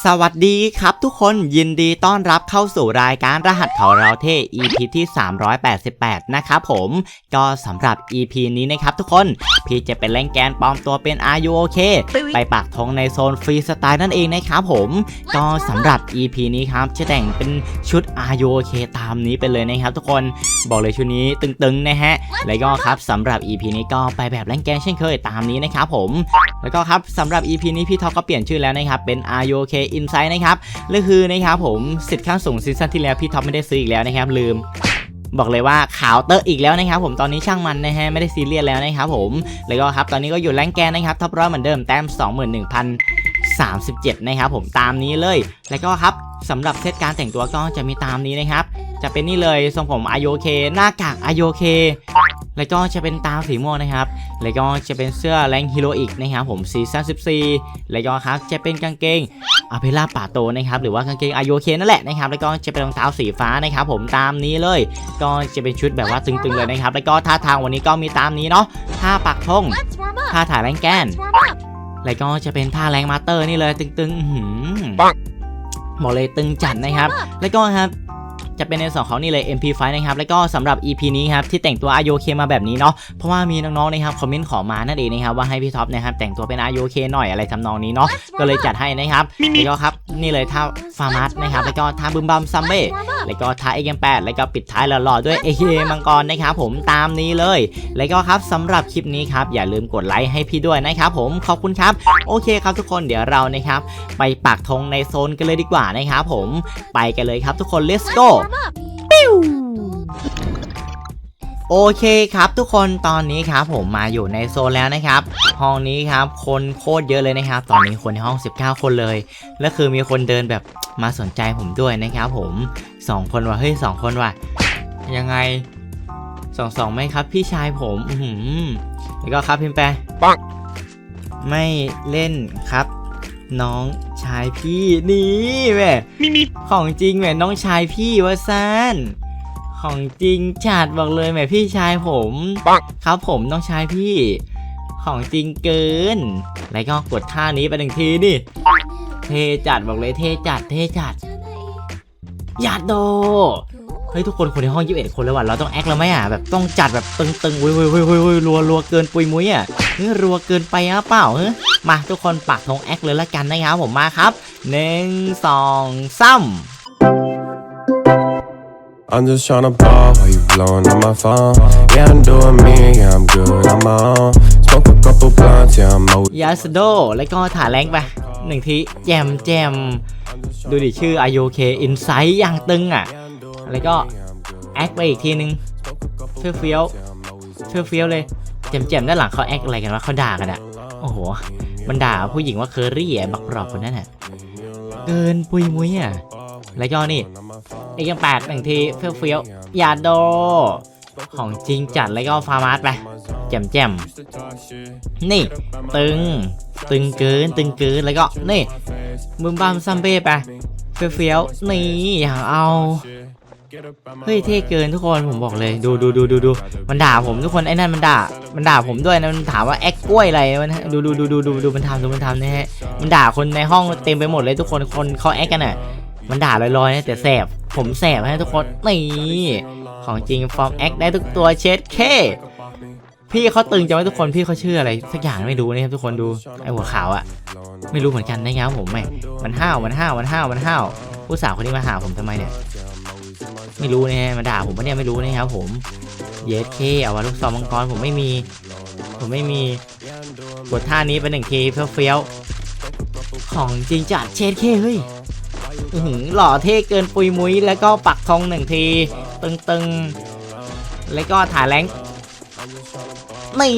สวัสดีครับทุกคนยินดีต้อนรับเข้าสู่รายการรหัสเขาเราเท่ EP ที่ 388 นะครับผมก็สำหรับ EP นี้นะครับทุกคน พี่จะเป็นแรงแกนปลอมตัวเป็น RUOK ไปปักธงในโซนฟรีสไตล์นั่นเองนะครับผม ก็สำหรับ EP นี้ครับจะแต่งเป็นชุด RUOK ตามนี้ไปเลยนะครับทุกคนบอกเลยชุดนี้ตึงๆนะฮะแล้วก็ครับสำหรับ EP นี้ก็ไปแบบแรงแกนเช่นเคยตามนี้นะครับผม แล้วก็ครับสำหรับ EP นี้พี่ท็อปก็เปลี่ยนชื่อแล้วนะครับเป็น RUK Insight นะครับและคือนะครับผมสิทธิ์ขั้นสูงซีซั่นที่แล้วพี่ท็อปไม่ได้ซื้ออีกแล้วนะครับลืมบอกเลยว่าขาวเตอะอีกแล้วนะครับผมตอนนี้ช่างมันนะฮะไม่ได้ซีเรียสแล้วนะครับผมแล้วก็ครับตอนนี้ก็อยู่แรงแกนนะครับท็อปร้อยเหมือนเดิมแต้ม 21,037 นะครับผมตามนี้เลย แล้วก็ครับสำหรับเซตการแต่งตัวก็จะมีตามนี้นะครับ จะเป็นนี่เลยทรงผม RUK หน้ากาก RUK แล้วก็จะเป็นตาสีม่วงนะครับ แล้วก็จะเป็นเสื้อแรงฮีโร่อีกนะครับผมซีซั่น14 แล้วก็ครับจะเป็นกางเกง อาเพล่าป่าโตนะครับหรือว่ากางเกงอายุเคนั่นแหละนะครับแล้วก็จะเป็นรองเท้าสีฟ้านะครับผมตามนี้เลย ก็จะเป็นชุดแบบว่าตึงๆเลยนะครับแล้วก็ท่าทางวันนี้ก็มีตามนี้เนาะท่าปักธง Let's warm up. ท่าถ่ายแรงแกน Let's warm up. แล้วก็จะเป็นท่าแรงมาสเตอร์นี่เลยตึงๆอื้อหือปังบอกเลยตึงจัดนะครับ แล้วก็ครับ จะเป็นในส่วนของนี่เลย MP5 นะครับแล้วก็สำหรับ EP นี้ครับที่แต่งตัว ROK มาแบบนี้เนาะเพราะว่ามีน้องๆนะครับคอมเมนต์ขอมานั่นเองนะครับว่าให้พี่ท็อปนะครับแต่งตัวเป็น ROK หน่อยอะไรทำนองนี้เนาะก็เลยจัดให้นะครับแล้วก็ครับนี่เลยท่าฟาร์มัสนะครับแล้วก็ท่าบึมบัมซัมเบ้ Let's warm up. แล้วก็ท้าย AM8 แล้วก็ปิดท้ายหล่อๆด้วย AK มังกรนะครับผมตามนี้เลย แล้วก็ครับสำหรับคลิปนี้ครับอย่าลืมกดไลค์ให้พี่ด้วยนะครับผมขอบคุณครับโอเคครับทุกคนเดี๋ยวเรานะครับไปปักธงในโซนกันเลยดีกว่านะครับผมไปกันเลยครับทุกคน let's go Warm up. โอเคครับทุกคนตอนนี้ครับผมมาอยู่ในโซนแล้วนะครับ ห้องนี้ครับคนโคตรเยอะเลยนะครับ ตอนนี้คนในห้อง 19 คนเลย และคือมีคนเดินแบบมาสนใจผมด้วยนะครับผมสองคนว่ะเฮ้ยสองคนว่ะยังไงสองสองไหมครับ พี่ชายผมอือหือแล้วก็ครับพิมพ์แปรปังไม่เล่นครับ น้อง ชายพี่นี่แม่มีมีของจริงแหม่น้องชายพี่วะซานของจริงจัดบอกเลยแหม่พี่ชายผมปังครับผมน้องชายพี่ ของจริงเกิน แล้วก็กดท่านี้ไปหนึ่งทีนี่เทจัดบอกเลยเทจัดเทจัดยาดโด เฮ้ยทุกคนคนในห้อง21คนแล้วว่ะเราต้องแอคแล้วไหมอะแบบต้องจัดแบบตึงๆเว้ยเว้ยเว้ยเว้ยเว้ยรัวรัวเกินปุยมุ้ยอะเฮ้ยรัวเกินไปอะเปล่าเฮ้ยมาทุกคนปักธงแอคเลยละกันนะครับผมมาครับหนึ่งสองสาม I'm just tryna ball while you blowing on my phone. Yeah, I'm doing me, yeah, I'm good on my own. Smoke a couple blunts, yeah, I'm always ยาสโดแล้วก็ถ่ายแรงไปหนึ่งทีแจมแจมดูดิชื่อ IOK Insight อย่างตึงอะ แล้วก็แอคไปอีกทีนึงเฟี้ยวเฟี้ยวเฟี้ยเฟี้ยวเลยแจมแจมด้านหลังเขาแอคอะไรกันวะเขาด่ากันอะโอ้โหมันด่าผู้หญิงว่าเคอรี่อะบักปรอบคนนั้นอะเกินปุยมุ้ยอะแล้วก็นี่ไอ้ยังแปดหนึ่งทีเฟี้ยวเฟี้ยวอยาโดของจริงจัดแล้วก็ฟาร์มาสไปแจมแจมนี่ ตึง ตึงเกิน ตึงเกิน แล้วก็ นี่บึมบัมซัมเบ้ไปเฟี้ยวเฟี้ยวนี่ อย่ากเอา เฮ้ยเท่เกินทุกคนผมบอกเลยดูดูดูดูดูมันด่าผมทุกคนไอ้นั่นมันด่า มันด่าผมด้วยนะมันถามว่าแอคกล้วยอะไรมันดูดูดูดูดูดูมันทำดูมันทำนะฮะมันด่าคนในห้องเต็มไปหมดเลยทุกคนคนเขาแอคกันอะมันด่าลอยๆนะแต่แสบผมแสบให้ทุกคนนี่ของจริงฟอร์มแอคได้ทุกตัวเช็ดเคพี่เขาตึงจะไว้ทุกคนพี่เขาชื่ออะไรสักอย่างไม่รู้นะครับทุกคนดูไอหัวขาวอะไม่รู้เหมือนกันนะครับผมแม่มันห้าวมันห้าวมันห้าวมันห้าวผู้สาวคนนี้มาหาผมทำไมเนี่ย ไม่รู้นะฮะมาด่าผมปะเนี่ยไม่รู้นะครับผมเยสเคเอาวะลูกซองมังกรผมไม่มี ผมไม่มีกดท่านี้เป็นหนึ่งทีเฟี้ยวเฟี้ยวของจริงจัดเชดเคเฮ้ยหือหล่อเท่เกินปุยมุ้ยแล้วก็ปักธงหนึ่งที ตึงๆ แล้วก็ถ่ายแรง นี่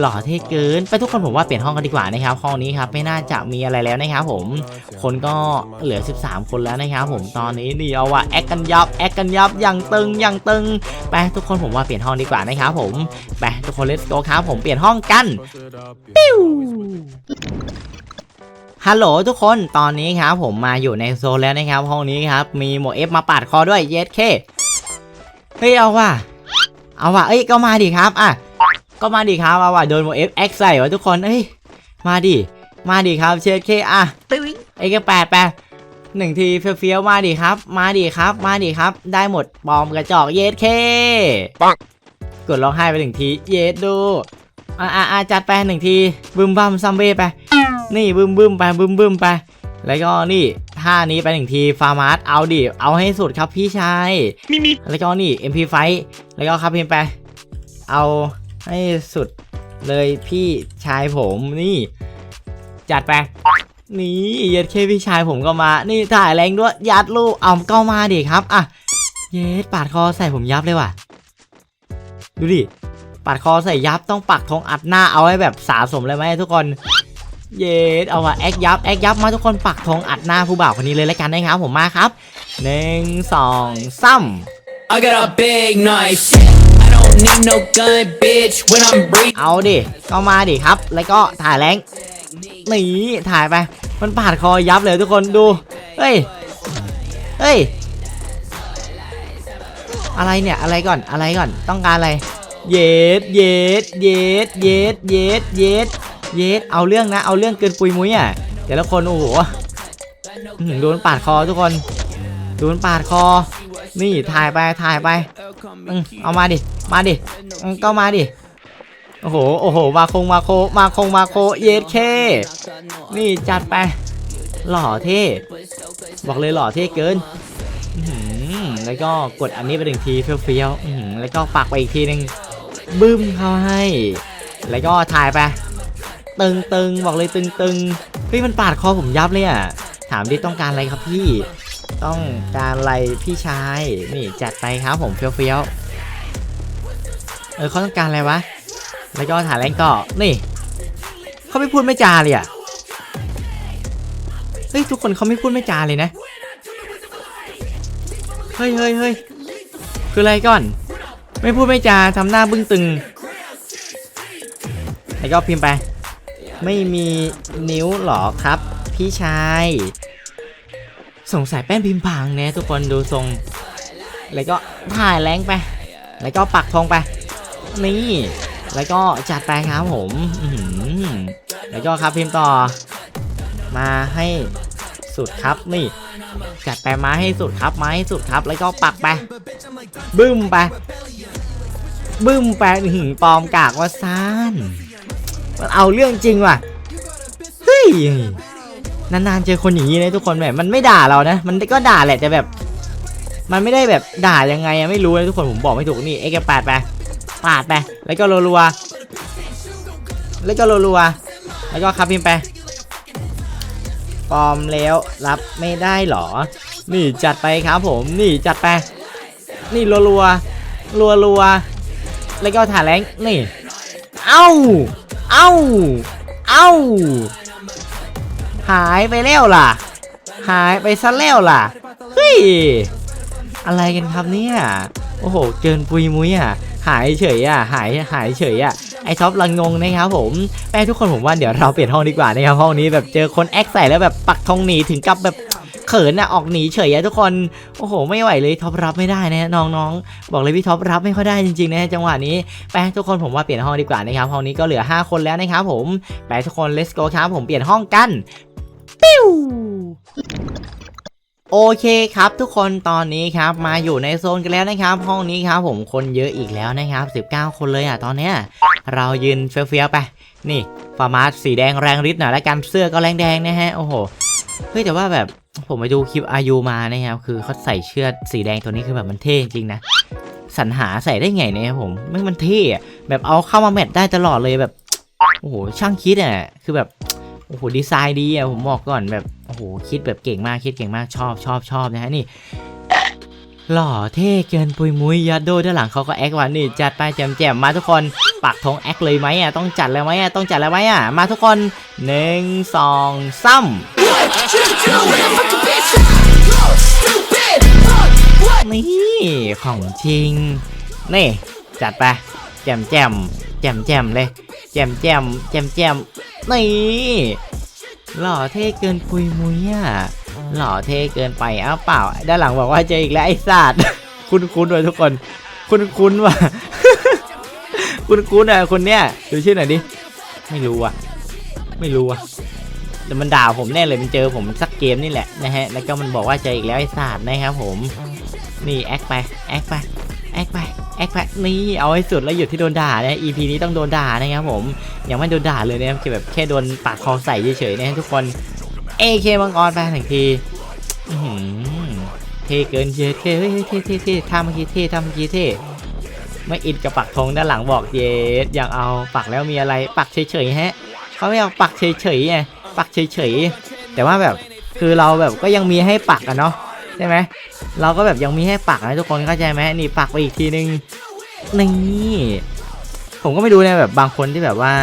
หล่อเท่เกิน ไปทุกคนผมว่าเปลี่ยนห้องกันดีกว่านะครับห้องนี้ครับไม่น่าจะมีอะไรแล้วนะครับผมคนก็เหลือ 13 คนแล้วนะครับผมตอนนี้นี่เอาว่าแอคกันยับแอคกันยับอย่างตึงอย่างตึงไปทุกคนผมว่าเปลี่ยนห้องดีกว่านะครับผมไปทุกคน let's go ครับผมเปลี่ยนห้องกันปิ้วฮัลโหลทุกคนตอนนี้ครับผมมาอยู่ในโซนแล้วนะครับ ห้องนี้ครับมีหมวเอฟมาปาดคอด้วยเยสเคเฮ้ยเอาว่ะเอาว่ะเอ้ยก็มาดิครับอะ ก็มาดิครับเอาว่ะโดนหมวกเอฟแอคใส่วะทุกคนเอ้ยมาดิมาดิครับเชสเคอะเอ็กแปดไปหนึ่งทีเฟี้ยวๆมาดิครับ มาดิครับ มาดิครับ ได้หมดปลอมกระจอกเยสเคปังกดร้องไห้ไปหนึ่งทีเยสดูอ่าอ่าอ่าจัดไปหนึ่งทีบึมบัมซัมเบ้ไป นี่บึมบึมไปบึมบึมไป แล้วก็นี่ท่านี้ไปหนึ่งทีฟาร์มาร์เอาดิเอาให้สุดครับพี่ชายมีมีแล้วก็นี่ MP ไฟแล้วก็ครับพิมพ์ไป เอา ให้สุดเลยพี่ชายผมนี่ จัดไป นี่เย็ดเคพี่ชายผมก็มา นี่ถ่ายแรงด้วยยัดลูกเอาก็มาดิครับอะเย็ดปาดคอใส่ผมยับเลยว่ะ ดูดิปาดคอใส่ยับต้องปักธงอัดหน้าเอาให้แบบสะสมเลยไหมทุกคน เย็ดเอาว่ะแอคยับแอคยับมาทุกคนปักธงอัดหน้าผู้บ่าวคนนี้เลยแล้วกันนะครับผมมาครับหนึ่งสองสาม I got a big knife. Don't need no gun, bitch. When I'm breathing. เอาดิก็มาดิครับ แล้วก็ถ่ายแรงหนีถ่ายไป มันปาดคอยับเลยทุกคนดู เฮ้ย เฮ้ย อะไรเนี่ย อะไรก่อน อะไรก่อน ต้องการอะไร เยสเยสเยสเยสเยสเยสเยสเอาเรื่องนะ เอาเรื่องเกินปุยมุ้ยอะ แต่ละคนโอ้โหโดนปาดคอทุกคน โดนปาดคอ นี่ถ่ายไปถ่ายไปเอามาดิ มาดิก็มาดิ โอ้โห โอ้โห มาคงมาโค มาคงมาโค เยสเค นี่จัดไป หล่อเท่ บอกเลยหล่อเท่เกินแล้วก็กดอันนี้ไปหนึ่งทีเฟี้ยวๆแล้วก็ปักไปอีกทีหนึ่งบึ้มเข้าให้ แล้วก็ถ่ายไป ตึงตึงๆบอกเลยตึงตึงๆเฮ้ยมันปาดคอผมยับเลยอะ ถามดิต้องการอะไรครับพี่ ต้องการอะไรพี่ชาย นี่จัดไปครับผมเฟี้ยวๆ เออเขาต้องการอะไรวะ แล้วก็ถายแรงก็นี่เขาไม่พูดไม่จาเลยอะ เฮ้ยทุกคนเขาไม่พูดไม่จาเลยนะ เฮ้ยเฮ้ยเฮ้ยคืออะไรก่อน ไม่พูดไม่จาทำหน้าบึ้งตึง แล้วก็พิมพ์ไป ไม่มีนิ้วหรอครับ พี่ชาย สงสัยแป้นพิมพ์พังเนี่ยทุกคนดูทรง แล้วก็ถ่ายแรงไป แล้วก็ปักธงไป นี่ แล้วก็จัดไปครับผมแล้วก็ครับพิมพ์ต่อ มาให้สุดครับนี่ จัดไปมาให้สุดครับมาให้สุดครับ แล้วก็ปักไป บึ้มไป บึ้มไปหือปลอมกากว่าซ่านมันเอาเรื่องจริงว่ะเฮ้ย นานๆเจอคนอย่างนี้นะทุกคนแบบมันไม่ด่าเรานะ มันก็ด่าแหละแต่แบบ มันไม่ได้แบบด่ายังไงอะไม่รู้นะทุกคนผมบอกไม่ถูกนี่เอ็กซ์ปาดไปปาดไปแล้วก็รัวๆแล้วก็รัวๆแล้วก็คับพิมไปปลอมแล้วรับไม่ได้หรอ นี่จัดไปครับผมนี่จัดไปนี่รัวรัวรัวรัวๆแล้วก็ถ่ายแรงนี่ เอ้า เอ้า เอ้า หายไปแล้วล่ะ หายไปซะแล้วล่ะ เฮ้ย อะไรกันครับเนี่ย โอ้โห เกินปุยมุ้ยอะ หายเฉยอะ หาย หายเฉยอะ ไอท็อปลังงงนะครับผมแม่ทุกคนผมว่าเดี๋ยวเราเปลี่ยนห้องดีกว่านะครับห้องนี้แบบเจอคนแอคใส่แล้วแบบปักทองหนีถึงกับแบบ เขินอะออกหนีเฉยอะทุกคน โอ้โห ไม่ไหวเลยท็อปรับไม่ได้นะน้องๆ บอกเลยพี่ท็อปรับไม่ค่อยได้จริงๆนะจังหวะนี้ไปทุกคนผมว่าเปลี่ยนห้องดีกว่านะครับห้องนี้ก็เหลือ 5 คนแล้วนะครับผมไปทุกคน let's go ครับผมเปลี่ยนห้องกันปิ้วโอเคครับทุกคนตอนนี้ครับมาอยู่ในโซนกันแล้วนะครับ ห้องนี้ครับผมคนเยอะอีกแล้วนะครับ 19 คนเลยอะตอนเนี้ยเรายืนเฟี้ยวๆไป นี่ฟาร์มาสสีแดงแรงฤทธิ์หน่อยแล้วกันเสื้อก็แรงแดงนะฮะโอ้โหเฮ้ยแต่ว่าแบบ ผมไปดูคลิปอายุมานะครับคือเขาใส่เชือกสีแดงตัวนี้คือแบบมันเท่จริงนะสรรหาใส่ได้ไงเนี่ยผมไม่มันเท่อะแบบเอาเข้ามาแมทได้ตลอดเลยแบบโอ้โหช่างคิดอะคือแบบโอ้โหดีไซน์ดีอะผมบอกก่อนแบบโอ้โหคิดแบบเก่งมากคิดเก่งมากชอบชอบชอบนะฮะนี่หล่อเท่เกินปุยมุยยัดโดด้านหลังเขาก็แอควันนี่จัดไปแจมแจมมาทุกคนปักธงแอคเลยไหมอะต้องจัดแล้วไหมอะต้องจัดแล้วไหมอะมาทุกคนหนึ่งสองสาม นี่ของจริง นี่ จัดไปแจมแจมแจมแจมเลย แจมแจมแจมแจมนี่หล่อเท่เกินปุยมุยอะหล่อเท่เกินไปอ้าวเปล่า ด้านหลังบอกว่าเจออีกแล้วไอ้สัตว์คุณคุณด้วยทุกคน คุณคุณว่ะคุณคุณอะคนเนี้ยดูชื่อหน่อยดิ ไม่รู้อะ ไม่รู้อะ แต่มันด่าผมแน่เลยมันเจอผมสักเกมนี่แหละนะฮะแล้วก็มันบอกว่าเจออีกแล้วไอ้ศาสตร์นะครับผมนี่แอคไปแอคไปแอคไปแอคไปนี่เอาให้สุดแล้วหยุดที่โดนด่านะ EP นี้ต้องโดนด่านะครับผมยังไม่โดนด่าเลยนะครับแค่แบบแค่โดนปากคอใส่เฉยๆนะฮะทุกคน AK มังกรไปหนึ่งทีอื้อหือเท่เกินเยอะเท่เฮ้ยเท่เท่เท่ท่าเมื่อกี้เท่ท่าเมื่อกี้เท่ไม่อินกับปักธงด้านหลังบอกเยสอยากเอาปักแล้วมีอะไรปักเฉยๆฮะเขาไม่เอาปักเฉยๆไง ปักเฉยๆ แต่ว่าแบบคือเราแบบก็ยังมีให้ปักอะเนาะใช่ไหมเราก็แบบยังมีให้ปักนะทุกคนเข้าใจไหมนี่ปักไปอีกทีนึงนี่ผมก็ไม่รู้นะแบบบางคนที่แบบว่า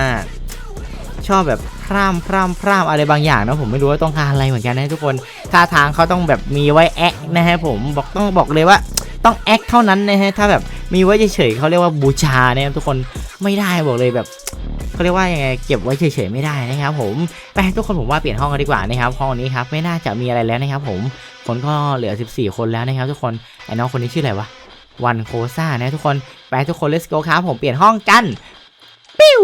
ชอบแบบพร่ำพร่ำพร่ำอะไรบางอย่างนะผมไม่รู้ว่าต้องการอะไรเหมือนกันนะทุกคนท่าทางเขาต้องแบบมีไว้แอคนะฮะผมบอกต้องบอกเลยว่าต้องแอคเท่านั้นนะฮะถ้าแบบมีไว้เฉยๆเขาเรียกว่าบูชาเนี่ยทุกคนไม่ได้บอกเลยแบบ เขาเรียกว่ายังไงเก็บไว้เฉยๆไม่ได้นะครับผมไปทุกคนผมว่าเปลี่ยนห้องกันดีกว่านะครับห้องนี้ครับไม่น่าจะมีอะไรแล้วนะครับ ผมคนก็เหลือ 14 คนแล้วนะครับ ทุกคนไอ้น้องคนนี้ชื่ออะไรวะวันโคซ่านะทุกคนไปทุกคน let's go ครับผมเปลี่ยนห้องกันปิ้ว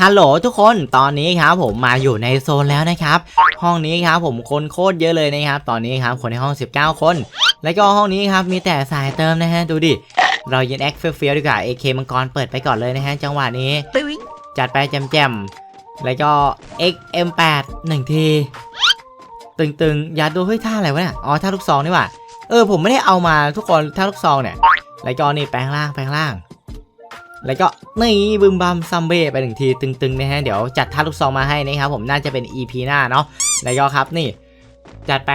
ฮัลโหลทุกคนตอนนี้ครับผมมาอยู่ในโซนแล้วนะครับ ห้องนี้ครับผมคนโคตรเยอะเลยนะครับ ตอนนี้ครับคนในห้อง 19 คน แล้วก็ห้องนี้ครับมีแต่สายเติมนะฮะดูดิ เรายินแอคเฟี้ยวๆดีกว่า AK มังกรเปิดไปก่อนเลยนะฮะจังหวะนี้ จัดไปแจมๆ แล้วก็ XM8 หนึ่งที ตึงๆ อย่าดูเฮ้ยท่าอะไรวะเนี่ย อ๋อท่าลูกซองนี่หว่าเออผมไม่ได้เอามาทุกคนท่าลูกซองเนี่ย แล้วก็นี่แปลงร่างแปลงร่าง แล้วก็นี่บึมบัมซัมเบ้ไปหนึ่งทีตึงๆนะฮะเดี๋ยวจัดท่าลูกซองมาให้นะครับผมน่าจะเป็น EP หน้าเนาะ แล้วก็ครับนี่ จัดไป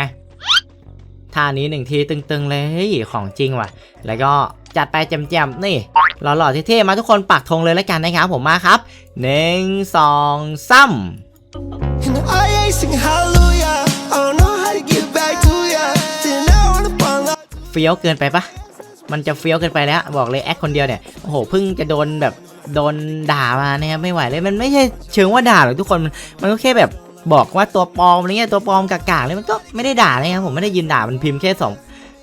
ท่านี้หนึ่งทีตึงๆเลยเฮ้ยของจริงว่ะ แล้วก็จัดไปแจมๆนี่หล่อๆเท่ๆมาทุกคนปักธงเลยแล้วกันนะครับผมมาครับหนึ่งสองสาม And I ain't singing hallelujah. I don't know how to get back to ya. Then I wanna fall off. เฟี้ยวเกินไปปะมันจะเฟี้ยวเกินไปแล้วบอกเลยแอคคนเดียวเนี่ยโอ้โหเพิ่งจะโดนแบบโดนด่ามานะครับไม่ไหวเลยมันไม่ใช่เชิงว่าด่าหรอกทุกคนมันมันก็แค่แบบ บอกว่าตัวปลอมอะไรเงี้ยตัวปลอมกากๆเลยมันก็ไม่ได้ด่านะครับผมไม่ได้ยินด่ามันพิมพ์แค่สอง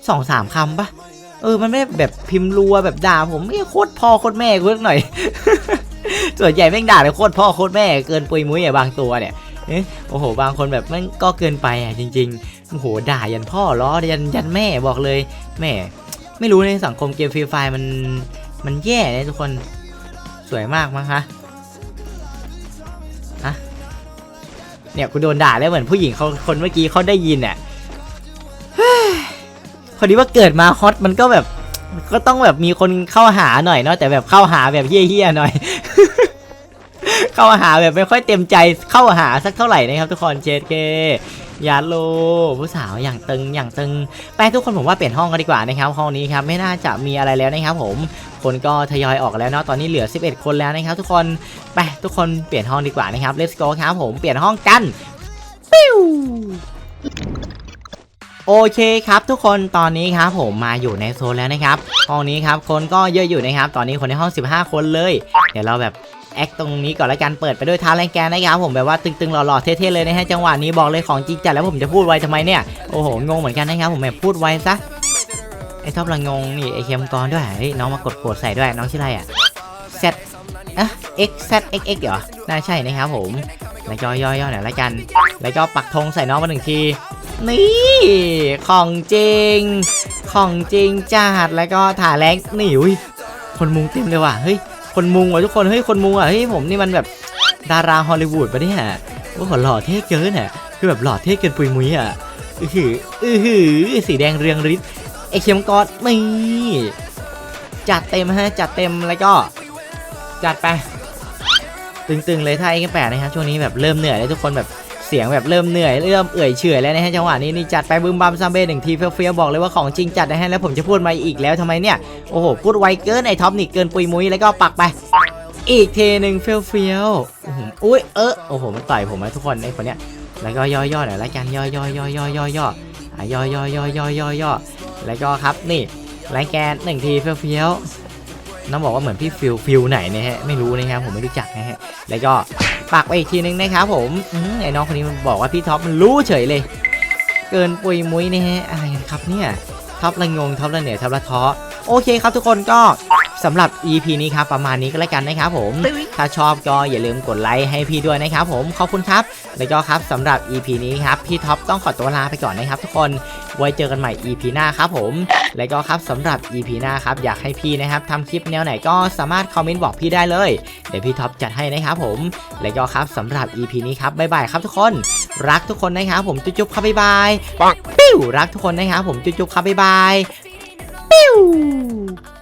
สองสามคำปะเออมันไม่ได้แบบพิมพ์รัวแบบด่าผมไม่โคตรพ่อโคตรแม่กูสักหน่อย ส่วนใหญ่แม่งด่าเลยโคตรพ่อโคตรแม่เกินปุยมุ้ยอะบางตัวเนี่ยโอ้โห บางคนแบบแม่งก็เกินไปอะจริงๆโอ้โหด่ายันพ่อล้อยันยันแม่บอกเลยแม่ไม่รู้ในสังคมเกมฟรีไฟมันมันแย่เลยทุกคนสวยมากมั้งคะ เนี่ยกูโดนด่าแล้วเหมือนผู้หญิงเขาคนเมื่อกี้เขาได้ยินเนี่ยพอดีว่าเกิดมาฮอตมันก็แบบ ก็ต้องแบบมีคนเข้าหาหน่อยเนาะแต่แบบเข้าหาแบบเฮี้ยๆหน่อย เข้าหาแบบไม่ค่อยเต็มใจเข้าหาสักเท่าไหร่นะครับทุกคนเจดเกยาโลผู้สาวอย่างตึงอย่างตึงไปทุกคนผมว่าเปลี่ยนห้องกันดีกว่านะครับห้องนี้ครับไม่น่าจะมีอะไรแล้วนะครับผมคนก็ทยอยออกแล้วเนาะตอนนี้เหลือ 11 คนแล้วนะครับทุกคนไปทุกคนเปลี่ยนห้องดีกว่านะครับ let's go ครับผมเปลี่ยนห้องกันปิ้วโอเคครับทุกคนตอนนี้ครับผมมาอยู่ในโซนแล้วนะครับห้องนี้ครับคนก็เยอะอยู่นะครับตอนนี้คนในห้อง 15 คนเลย เดี๋ยวเราแบบ แอคตรงนี้ก่อนละกันเปิดไปด้วยท้าแรงแกนนะครับผมแบบว่าตึงๆหล่อๆเท่ๆเลยนะฮะจังหวะนี้บอกเลยของจริงจัดแล้วผมจะพูดไวทำไมเนี่ยโอ้โหงงเหมือนกันนะครับผมแบบพูดไวซะไอ้ท็อปละงงนี่ไอ้เค็มกรด้วยเฮ้ยน้องมากดโกรธใส่ด้วยน้องชื่ออะไรอะ Z อะ X Z X X เหรอน่าใช่นะครับผมแล้วย่อยๆหน่อยละกัน แล้วก็ปักธงใส่น้องมาหนึ่งทีนี่ของจริง ของจริงจัดแล้วก็ถ่าแรงนี่อุ้ยคนมุงเต็มเลยว่ะเฮ้ย คนมุงว่ะทุกคนเฮ้ยคนมุงอะเฮ้ยผมนี่มันแบบดาราฮอลลีวูดปะเนี่ยโอ้โหหล่อเท่เกินอะคือแบบหล่อเท่เกินปุยมุ้ยอะอือหืออือหือสีแดงเรืองฤทธิ์ไอเข็มกอดนี่จัดเต็มฮะจัดเต็มแล้วก็จัดไปตึงๆเลยถ้าไอ้แปดนะครับช่วงนี้แบบเริ่มเหนื่อยแล้วทุกคนแบบ เสียงแบบเริ่มเหนื่อยเริ่มเอื่อยเฉื่อยแล้วนะฮะจังหวะนี้นี่จัดไปบึมบัมซัมเบ้หนึ่งทีเฟี้ยวๆบอกเลยว่าของจริงจัดนะฮะแล้วผมจะพูดมาอีกแล้วทำไมเนี่ยโอ้โหพูดไวเกินไอ้ท็อปนี่เกินปุยมุ้ยแล้วก็ปักไป อีกเทหนึ่งเฟี้ยวๆอุ้ยเออโอ้โหมันต่อยผมนะทุกคนไอ้คนเนี้ยแล้วก็ย่อๆหน่อยละกันย่อยๆย่อยๆย่อยๆย่ออะย่อยๆย่อยๆย่อยๆย่อแล้วก็ครับนี่แรงแกนหนึ่งทีเฟี้ยวๆน้องบอกว่าเหมือนพี่ฟิลฟิลไหนนะฮะไม่รู้นะครับผมไม่รู้จักนะฮะแล้วก็ ปากไปอีกทีนึงนะครับผมไอ้น้องคนนี้มันบอกว่าพี่ท็อปมันรู้เฉยเลย เกินปุยมุ้ยนะฮะอะไรครับเนี่ยท็อปละงงท็อปละเหนื่อยท็อปละท้อ โอเคครับทุกคนก็สำหรับ EP นี้ครับประมาณนี้ก็แล้วกันนะครับผม ถ้าชอบก็อย่าลืมกดไลค์ให้พี่ด้วยนะครับผม ขอบคุณครับ แล้วก็ครับสำหรับ EP นี้ครับพี่ท็อปต้องขอตัวลาไปก่อนนะครับทุกคน ไว้เจอกันใหม่ EP หน้าครับผม แล้วก็ครับสำหรับ EP หน้าครับอยากให้พี่นะครับทำคลิปแนวไหนก็สามารถคอมเมนต์บอกพี่ได้เลย เดี๋ยวพี่ท็อปจัดให้นะครับผม แล้วก็ครับสำหรับ EP นี้ครับบ๊ายบายครับทุกคน รักทุกคนนะครับผมจุ๊บๆครับบ๊ายบายปิ้วรักทุกคนนะครับผมจุ๊บๆครับบ๊ายบาย ，biu。